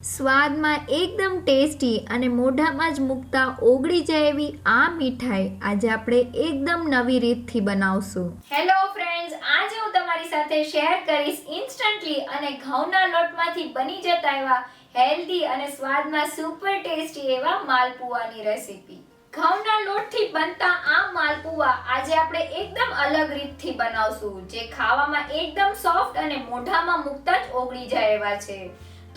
સ્વાદમાં એકદમ ટેસ્ટી અને મોઢામાં જ મૂકતા ઓગળી જાય એવી આ મીઠાઈ આજે આપણે એકદમ નવી રીતથી બનાવશું. હેલો ફ્રેન્ડ્સ આજે હું તમારી સાથે શેર કરીશ ઇન્સ્ટન્ટલી અને ઘઉંના લોટમાંથી બની જતા એવા હેલ્ધી અને સ્વાદમાં સુપર ટેસ્ટી એવા માલપુવાની રેસીપી ઘઉંના લોટથી બનતા આ માલપુવા આજે આપણે એકદમ અલગ રીતથી બનાવશું, જે ખાવામાં એકદમ સોફ્ટ અને મોઢામાં મૂકતા જ ઓગળી જાય એવા છે.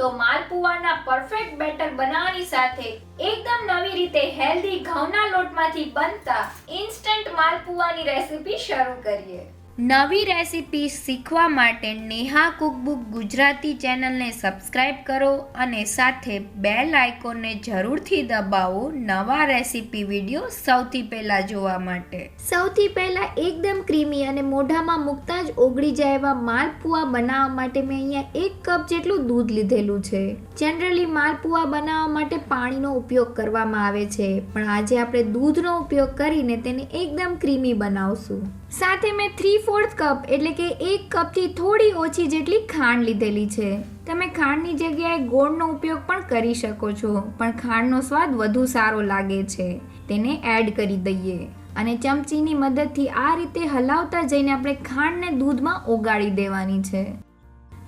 તો માલપુઆના પરફેક્ટ બેટર બનાવવાની સાથે એકદમ નવી રીતે હેલ્ધી ઘઉંના લોટમાંથી બનતા ઇન્સ્ટન્ટ માલપુઆની રેસીપી શરૂ કરીએ. નવી રેસીપી શીખવા માટે નેહા કુકબુક ગુજરાતી ચેનલને સબસ્ક્રાઇબ કરો અને સાથે બેલ આઇકોનને જરૂરથી દબાવો નવા રેસીપી વીડિયો સૌથી પહેલા જોવા માટે. સૌથી પહેલા એકદમ ક્રીમી અને મોઢામાં મૂકતા જ ઓગળી જાય એવા માલપુઆ બનાવવા માટે મેં અહીંયા એક કપ જેટલું દૂધ લીધેલું છે. જનરલી માલપુઆ બનાવવા માટે પાણીનો ઉપયોગ કરવામાં આવે છે, પણ આજે આપણે દૂધનો ઉપયોગ કરીને તેને એકદમ ક્રીમી બનાવશું. સાથે મેં થ્રી ફોર્થ કપ એટલે કે એક કપથી થોડી ઓછી જેટલી ખાંડ લીધેલી છે. તમે ખાંડની જગ્યાએ ગોળનો ઉપયોગ પણ કરી શકો છો, પણ ખાંડનો સ્વાદ વધુ સારો લાગે છે. તેને એડ કરી દઈએ. અને ચમચીની મદદથી આ રીતે હલાવતા જઈને આપણે ખાંડને દૂધમાં ઓગાળી દેવાની છે.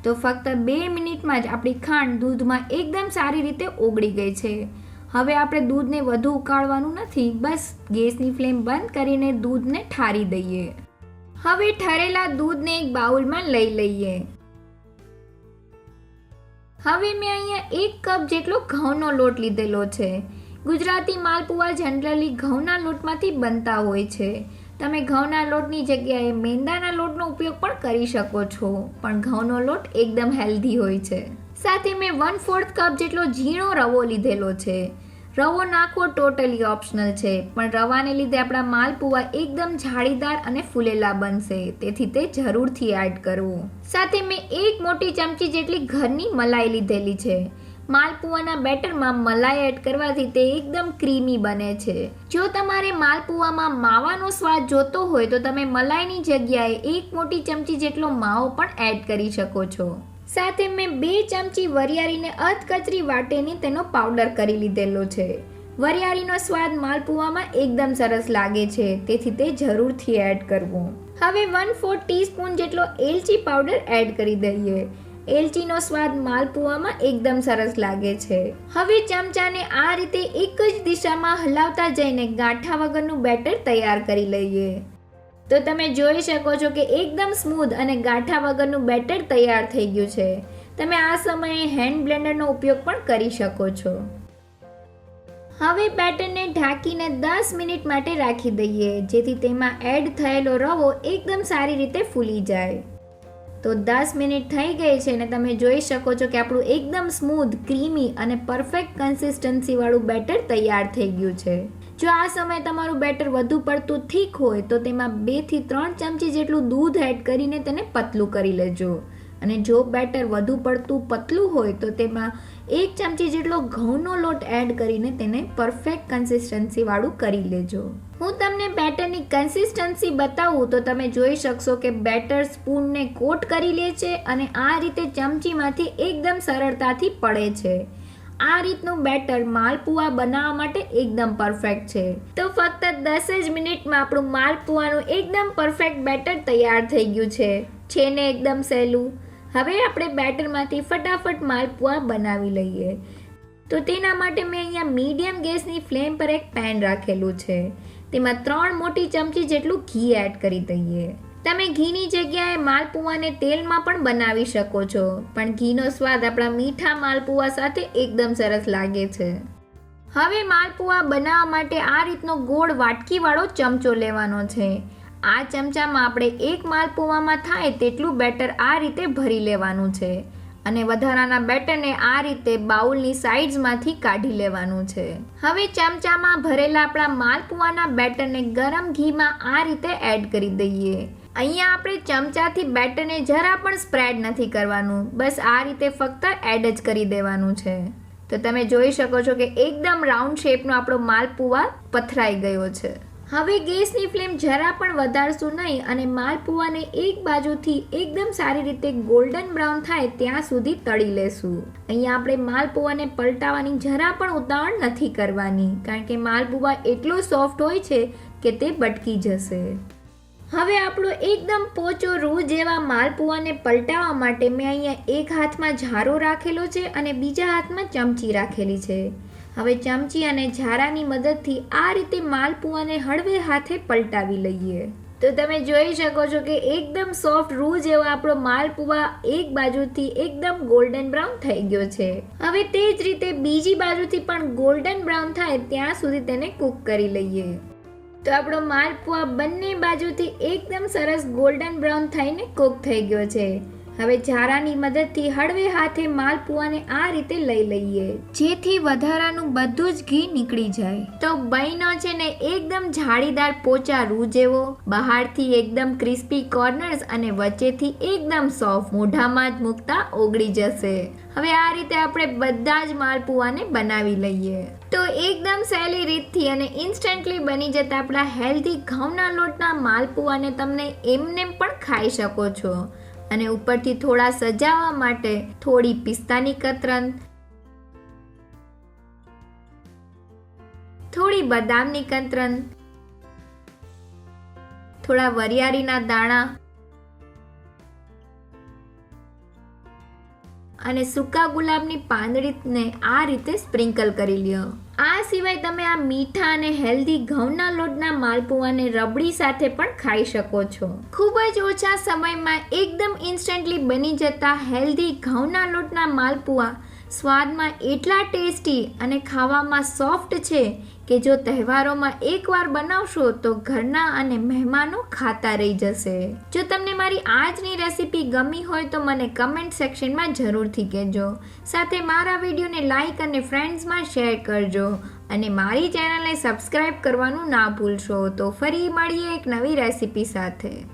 તો ફક્ત બે મિનિટમાં જ આપણી ખાંડ દૂધમાં એકદમ સારી રીતે ઓગળી ગઈ છે. હવે આપણે દૂધને વધુ ઉકાળવાનું નથી, બસ ગેસની ફ્લેમ બંધ કરીને દૂધને ઠારી દઈએ. હવે ઠરેલા દૂધને એક બાઉલમાં લઈ લઈએ. હવે મેં અહીંયા એક કપ જેટલો ઘઉંનો લોટ લીધેલો છે. ગુજરાતી માલપુઆ જનરલી ઘઉંના લોટમાંથી બનતા હોય છે. તમે ઘઉંના લોટની જગ્યાએ મેંદાના લોટનો ઉપયોગ પણ કરી શકો છો, પણ ઘઉંનો લોટ એકદમ હેલ્ધી હોય છે. સાથે મેં વન ફોર્થ કપ જેટલો ઝીણો રવો લીધેલો છે. રવો નાખવો ટોટલી ઓપ્શનલ છે. પણ રવાને લીધે આપણા માલપુવા એકદમ જાળીદાર અને ફૂલેલા બનશે. તેથી તે જરૂરથી એડ કરવું. સાથે મેં એક મોટી ચમચી જેટલી ઘરની મલાઈ લીધેલી છે. માલપુઆના બેટરમાં મલાઈ એડ કરવાથી તે એકદમ ક્રીમી બને છે. જો તમારે માલપુઆમાં માવાનો સ્વાદ જોતો હોય તો તમે મલાઈની જગ્યાએ એક મોટી ચમચી જેટલો માવો પણ એડ કરી શકો છો. સાથે મેં બે ચમચી વરિયાળીને અધકચરી વાટેની તેનો પાવડર કરી લીધેલો છે. વરિયાળીનો સ્વાદ માલપુવામાં એકદમ સરસ લાગે છે, તેથી તે જરૂરથી એડ કરવું. હવે વન ફોર ટીસ્પૂન જેટલો એલચી પાવડર એડ કરી દઈએ. એલચીનો સ્વાદ માલપુવામાં એકદમ સરસ લાગે છે. હવે ચમચાને આ રીતે એક જ દિશામાં હલાવતા જઈને ગાંઠા વગરનું બેટર તૈયાર કરી લઈએ. તો તમે જોઈ શકો છો કે એકદમ સ્મૂધ અને ગાંઠા વગરનું બેટર તૈયાર થઈ ગયું છે. તમે આ સમયે હેન્ડ બ્લેન્ડરનો ઉપયોગ પણ કરી શકો છો. હવે બેટરને ઢાંકીને દસ મિનિટ માટે રાખી દઈએ, જેથી તેમાં એડ થયેલો રવો એકદમ સારી રીતે ફૂલી જાય. તો દસ મિનિટ થઈ ગઈ છે અને તમે જોઈ શકો છો કે આપણું એકદમ સ્મૂધ ક્રીમી અને પરફેક્ટ કન્સિસ્ટન્સીવાળું બેટર તૈયાર થઈ ગયું છે. જો આ સમયે તમારું બેટર વધુ પડતું થીક હોય, તો તેમાં બેથી ત્રણ ચમચી જેટલું દૂધ એડ કરીને તેને પતલું કરી લેજો. અને જો બેટર વધુ પડતું પતલું હોય, તો તેમાં એક ચમચી જેટલો ઘઉંનો લોટ એડ કરીને તેને પરફેક્ટ કન્સિસ્ટન્સીવાળું કરી લેજો. હું તમને બેટરની કન્સિસ્ટન્સી બતાવું, તો તમે જોઈ શકશો કે બેટર સ્પૂનને કોટ કરી લે છે અને આ રીતે ચમચીમાંથી એકદમ સરળતાથી પડે છે. આ રીતનું બેટર માલપુઆ બનાવવા માટે એકદમ પરફેક્ટ છે. તો ફક્ત દસ જ મિનિટમાં આપણું માલપુઆનું એકદમ પરફેક્ટ બેટર તૈયાર થઈ ગયું છે. છે ને એકદમ સહેલું? હવે આપણે બેટરમાંથી ફટાફટ માલપુઆ બનાવી લઈએ. તો તેના માટે મેં અહીંયા મીડિયમ ગેસની ફ્લેમ પર એક પેન રાખેલું છે. તેમાં ત્રણ મોટી ચમચી જેટલું ઘી એડ કરી દઈએ. તમે ઘીની જગ્યાએ માલપુઆને તેલમાં પણ બનાવી શકો છો. પણ ઘીનો સ્વાદ આપણા મીઠા માલપુઆ સાથે એકદમ સરસ લાગે છે. હવે માલપુઆ બનાવવા માટે આ રીતનો ગોળ વાટકીવાળો ચમચો લેવાનો છે. આ ચમચામાં આપણે એક માલપુઆમાં થાય તેટલું બેટર આ રીતે ભરી લેવાનું છે. અને વધારાના બેટરને આ રીતે બાઉલની સાઇડ્સમાંથી કાઢી લેવાનું છે. હવે ચમચામાં ભરેલા આપણા માલપુઆના બેટરને ગરમ ઘીમાં આ રીતે એડ કરી દઈએ. અહીંયા આપણે ચમચાથી બેટરને જરા પણ સ્પ્રેડ નથી કરવાનું. બસ આ રીતે ફક્ત એડ જ કરી દેવાનું છે. તો તમે જોઈ શકો છો કે એકદમ રાઉન્ડ શેપનો આપણો માલપુવા પથરાઈ ગયો છે. હવે ગેસની ફ્લેમ જરા પણ વધારશું નહીં અને માલપુવાને એક બાજુથી એકદમ સારી રીતે ગોલ્ડન બ્રાઉન થાય ત્યાં સુધી તળી લેશું. અહીંયા આપણે માલપુવાને પલટાવવાની જરા પણ ઉતાવળ નથી કરવાની, કારણ કે માલપુવા એટલો સોફ્ટ હોય છે કે તે બટકી જશે. હવે આપણો એકદમ પોચો રૂ જેવા માલપુઆને પલટાવવા માટે મેં અહીંયા એક હાથમાં ઝારો રાખેલો છે અને બીજા હાથમાં ચમચી રાખેલી છે. હવે ચમચી અને ઝારાની મદદથી આ રીતે માલપુઆને હળવે હાથે પલટાવી લઈએ. તો તમે જોઈ શકો છો કે એકદમ સોફ્ટ રૂ જેવો આપણો માલપુઆ એક બાજુથી એકદમ ગોલ્ડન બ્રાઉન થઈ ગયો છે. હવે તે જ રીતે બીજી બાજુથી પણ ગોલ્ડન બ્રાઉન થાય ત્યાં સુધી તેને કૂક કરી લઈએ. તો આપણો માલપુઆ બંને બાજુથી એકદમ સરસ ગોલ્ડન બ્રાઉન થઈને કૂક થઈ ગયો છે. હવે ઝારાની મદદથી હળવે હાથે માલપુઆને આ રીતે લઈ લઈએ. જેથી વધારાનું બધું જ ઘી નીકળી જાય. તો બહેનો છે ને, એકદમ જાળીદાર પોચા રૂ જેવો, બહારથી એકદમ ક્રિસ્પી કોર્નર્સ અને વચ્ચેથી એકદમ સોફ્ટ, મોઢામાં જ મૂકતા ઓગળી જશે. હવે આ રીતે આપણે બધા જ માલપુઆને બનાવી લઈએ. તો એકદમ સહેલી રીતથી અને ઇન્સ્ટન્ટલી બની જતા આપણા હેલ્ધી ઘઉંના લોટના માલપુઆને તમને એમને પણ ખાઈ શકો છો. અને ઉપરથી થોડા સજાવવા માટે થોડી પિસ્તાની કતરન થોડી બદામની કતરન થોડા વરિયાળીના દાણા અને સૂકા ગુલાબની પાંદડીને આ રીતે સ્પ્રિંકલ કરી લ્યો. આ સિવાય તમે આ મીઠા અને હેલ્ધી ઘઉંના લોટના માલપુઆને રબડી સાથે પણ ખાઈ શકો છો. ખૂબ જ ઓછા સમયમાં એકદમ ઇન્સ્ટન્ટલી બની જતા હેલ્ધી ઘઉંના લોટના માલપુઆ સ્વાદમાં એટલા ટેસ્ટી અને ખાવામાં સોફ્ટ છે કે જો તહેવારોમાં એકવાર બનાવશો તો ઘરના અને મહેમાનો ખાતા રહી જશે. જો તમને મારી આજની રેસીપી ગમી હોય તો મને કમેન્ટ સેક્શનમાં જરૂરથી કહેજો. સાથે મારા વિડીયોને લાઇક અને ફ્રેન્ડ્સમાં શેર કરજો અને મારી ચેનલને સબસ્ક્રાઈબ કરવાનું ના ભૂલશો. તો ફરી મળીએ એક નવી રેસીપી સાથે.